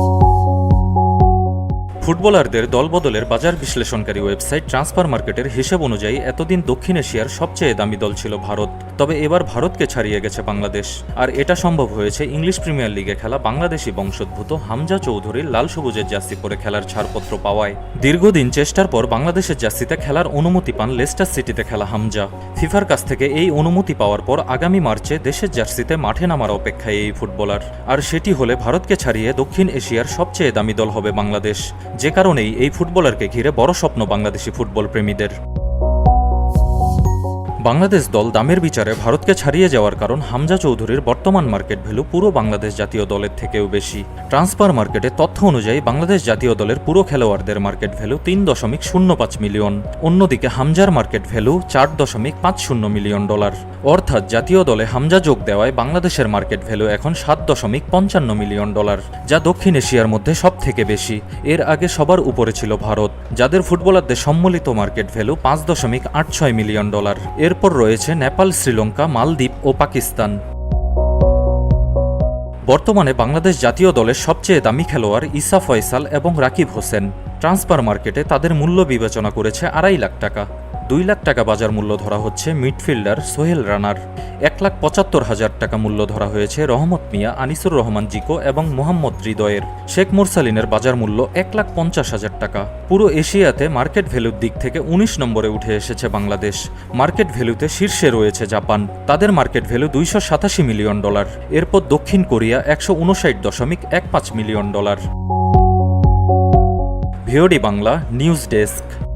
You. ফুটবলারদের দলবদলের বাজার বিশ্লেষণকারী website transfer মার্কেটের হিসেব অনুযায়ী এতদিন দক্ষিণ এশিয়ার সবচেয়ে দামি দল ছিল ভারত। তবে এবার ভারতকে ছাড়িয়ে গেছে বাংলাদেশ। আর এটা সম্ভব হয়েছে ইংলিশ প্রিমিয়ার লিগে খেলা বাংলাদেশি বংশোদ্ভূত হামজা চৌধুরীর লাল সবুজের জার্সি পরে খেলার ছাড়পত্র পাওয়ায়। দীর্ঘদিন চেষ্টার পর বাংলাদেশের জার্সিতে খেলার অনুমতি পান লেস্টার সিটিতে খেলা হামজা। ফিফার কাছ থেকে এই অনুমতি পাওয়ার পর আগামী মার্চে দেশের জার্সিতে মাঠে নামার অপেক্ষায় এই ফুটবলার। আর সেটি হলে ভারতকে ছাড়িয়ে দক্ষিণ এশিয়ার সবচেয়ে দামি দল হবে বাংলাদেশ। যে কারণেই এই ফুটবলারকে ঘিরে বড় স্বপ্ন বাংলাদেশি ফুটবল প্রেমীদের। বাংলাদেশ দল দামের বিচারে ভারতকে ছাড়িয়ে যাওয়ার কারণ হামজা চৌধুরীর বর্তমান মার্কেট ভ্যালু পুরো বাংলাদেশ জাতীয় দলের থেকেও বেশি। ট্রান্সফার মার্কেটে তথ্য অনুযায়ী বাংলাদেশ জাতীয় দলের পুরো খেলোয়াড়দের মার্কেট ভ্যালু তিন দশমিক শূন্য পাঁচ মিলিয়ন। অন্যদিকে হামজার মার্কেট ভ্যালু চার দশমিক পাঁচ শূন্য মিলিয়ন ডলার। অর্থাৎ জাতীয় দলে হামজা যোগ দেওয়ায় বাংলাদেশের মার্কেট ভ্যালু এখন সাত দশমিক পঞ্চান্ন মিলিয়ন ডলার, যা দক্ষিণ এশিয়ার মধ্যে সব থেকে বেশি। এর আগে সবার উপরে ছিল ভারত, যাদের ফুটবলারদের সম্মিলিত মার্কেট ভ্যালু পাঁচ দশমিক আট ছয় মিলিয়ন ডলার। এরপর রয়েছে নেপাল, শ্রীলঙ্কা, মালদ্বীপ ও পাকিস্তান। বর্তমানে বাংলাদেশ জাতীয় দলের সবচেয়ে দামি খেলোয়াড় ইসা ফয়সাল এবং রাকিব হোসেন। ট্রান্সফার মার্কেটে তাদের মূল্য বিবেচনা করেছে আড়াই লাখ টাকা। দুই লাখ টাকা বাজার মূল্য ধরা হচ্ছে মিডফিল্ডার সোহেল রানার। এক লাখ পঁচাত্তর হাজার টাকা মূল্য ধরা হয়েছে রহমত মিয়া, আনিসুর রহমান জিকো এবং মোহাম্মদ হৃদয়ের। শেখ মুরসালিনের বাজার মূল্য এক লাখ পঞ্চাশ হাজার টাকা। পুরো এশিয়াতে মার্কেট ভ্যালুর দিক থেকে উনিশ নম্বরে উঠে এসেছে বাংলাদেশ। মার্কেট ভ্যালুতে শীর্ষে রয়েছে জাপান। তাদের মার্কেট ভ্যালু দুইশো সাতাশি মিলিয়ন ডলার। এরপর দক্ষিণ কোরিয়া একশো উনষাট দশমিক এক পাঁচ million dollar. VOD Bangla, news desk.